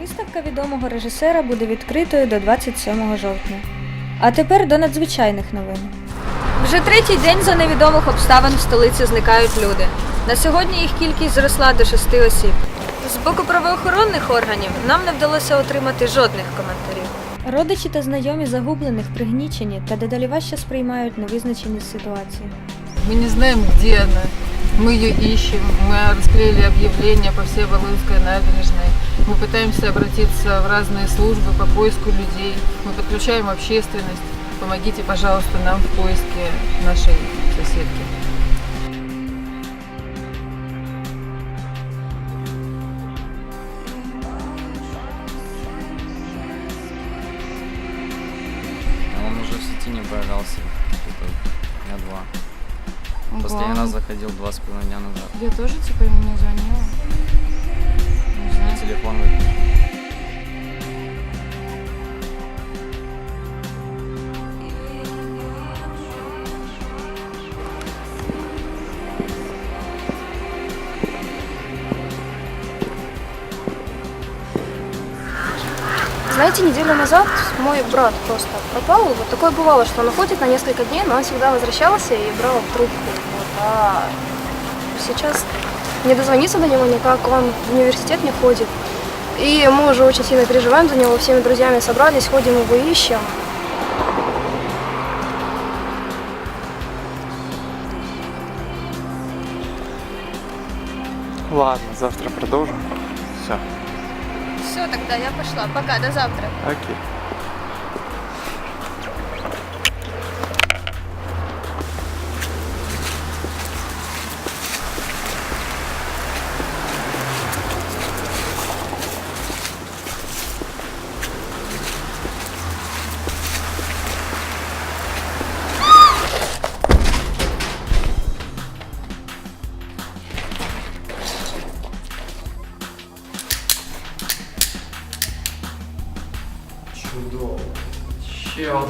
Виставка відомого режисера буде відкритою до 27 жовтня. А тепер до надзвичайних новин. Вже третій день за невідомих обставин в столиці зникають люди. На сьогодні їх кількість зросла до шести осіб. З боку правоохоронних органів нам не вдалося отримати жодних коментарів. Родичі та знайомі загублених пригнічені та дедалі важче сприймають невизначеність ситуації. Мы не знаем, где она. Мы ее ищем. Мы расклеили объявления по всей Валуевской набережной. Мы пытаемся обратиться в разные службы по поиску людей. Мы подключаем общественность. Помогите, пожалуйста, нам в поиске нашей соседки. Он уже в сети не появлялся дня два. Последний раз заходил два с половиной дня назад. Я тоже типа ему не звонила. Телефон. Знаете, неделю назад мой брат просто пропал. Вот такое бывало, что он уходит на несколько дней, но он всегда возвращался и брал трубку. Вот. А сейчас не дозвониться до него никак, он в университет не ходит. И мы уже очень сильно переживаем за него, всеми друзьями собрались, ходим его ищем. Ладно, завтра продолжим. Все. Все, тогда я пошла. Пока, до завтра. Окей. 구독, 시험